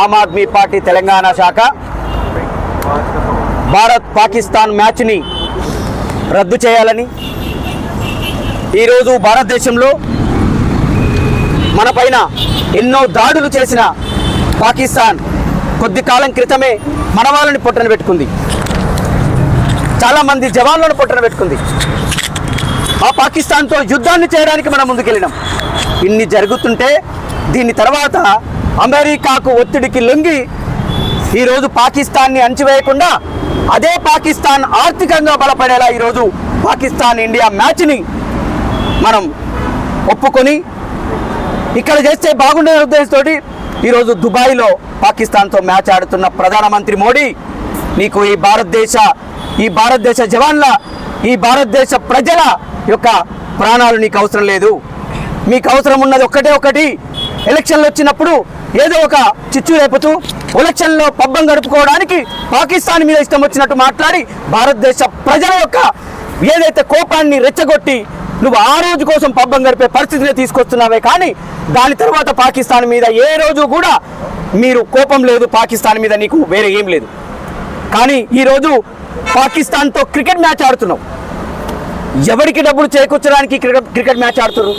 ఆమ్ Aadmi party Telangana శాఖ. భారత్ పాకిస్తాన్ మ్యాచ్ని రద్దు చేయాలని ఈరోజు భారతదేశంలో మన పైన ఎన్నో దాడులు చేసిన పాకిస్తాన్ కొద్ది కాలం క్రితమే మన వాళ్ళని పొట్టన పెట్టుకుంది. చాలామంది జవాన్లను పొట్టన పెట్టుకుంది. ఆ పాకిస్తాన్తో యుద్ధాన్ని చేయడానికి మనం ముందుకెళ్ళినాం. ఇన్ని జరుగుతుంటే దీని తర్వాత అమెరికాకు ఒత్తిడికి లొంగి ఈరోజు పాకిస్తాన్ని అణచివేయకుండా అదే పాకిస్తాన్ ఆర్థికంగా బలపడేలా ఈరోజు పాకిస్తాన్ ఇండియా మ్యాచ్ని మనం ఒప్పుకొని ఇక్కడ చేస్తే బాగుండే ఉద్దేశంతో ఈరోజు దుబాయ్లో పాకిస్తాన్తో మ్యాచ్ ఆడుతున్న ప్రధానమంత్రి మోడీ నీకు ఈ భారతదేశ ఈ భారతదేశ జవాన్ల ఈ భారతదేశ ప్రజల యొక్క ప్రాణాలు నీకు అవసరం లేదు. మీకు అవసరం ఉన్నది ఒక్కటే ఒకటి. ఎలక్షన్లు వచ్చినప్పుడు ఏదో ఒక చిచ్చు రేపుతూ ఎలక్షన్లో పబ్బం గడుపుకోవడానికి పాకిస్తాన్ మీద ఇష్టం వచ్చినట్టు మాట్లాడి భారతదేశ ప్రజల యొక్క ఏదైతే కోపాన్ని రెచ్చగొట్టి నువ్వు ఆ రోజు కోసం పబ్బం గడిపే పరిస్థితిని తీసుకొస్తున్నావే కానీ దాని తర్వాత పాకిస్తాన్ మీద ఏ రోజు కూడా మీరు కోపం లేదు పాకిస్తాన్ మీద నీకు వేరే ఏం లేదు. కానీ ఈరోజు పాకిస్తాన్తో క్రికెట్ మ్యాచ్ ఆడుతున్నావు. ఎవరికి డబ్బులు చేకూర్చడానికి క్రికెట్ క్రికెట్ మ్యాచ్ ఆడుతున్నారు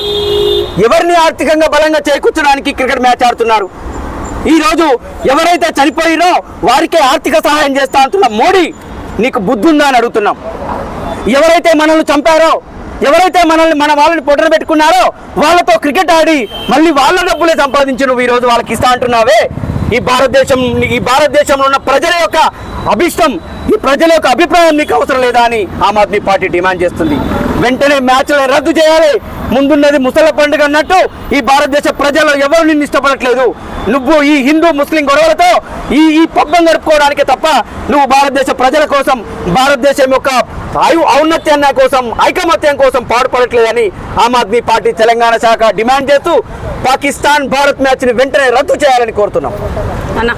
ఎవరిని ఆర్థికంగా బలంగా చేకూర్చడానికి క్రికెట్ మ్యాచ్ ఆడుతున్నారు? ఈరోజు ఎవరైతే చనిపోయినో వారికే ఆర్థిక సహాయం చేస్తా అంటున్న మోడీ నీకు బుద్ధుందా అని అడుగుతున్నాం. ఎవరైతే మనల్ని చంపారో ఎవరైతే మనల్ని మన వాళ్ళని పొట్టన పెట్టుకున్నారో వాళ్ళతో క్రికెట్ ఆడి మళ్ళీ వాళ్ళ డబ్బులే సంపాదించి నువ్వు ఈరోజు వాళ్ళకి ఇస్తా అంటున్నావే? ఈ భారతదేశం ఈ భారతదేశంలో ఉన్న ప్రజల యొక్క అభిష్టం. ఈ ప్రజల యొక్క అభిప్రాయం నీకు అవసరం లేదా అని ఆమ్ ఆద్మీ పార్టీ డిమాండ్ చేస్తుంది. వెంటనే మ్యాచ్లను రద్దు చేయాలి. ముందున్నది ముసల పండుగ అన్నట్టు ఈ భారతదేశ ప్రజలు ఎవరు నిన్ను ఇష్టపడట్లేదు. నువ్వు ఈ హిందూ ముస్లిం గొడవలతో ఈ ఈ పబ్బం గడుపుకోవడానికి తప్ప నువ్వు భారతదేశ ప్రజల కోసం భారతదేశం యొక్క ఆయు ఔన్నత్యాన్ని కోసం ఐకమత్యం కోసం పాటుపడట్లేదని ఆమ్ ఆద్మీ పార్టీ తెలంగాణ శాఖ డిమాండ్ చేస్తూ పాకిస్తాన్ భారత్ మ్యాచ్ని వెంటనే రద్దు చేయాలని కోరుతున్నాం. అన్న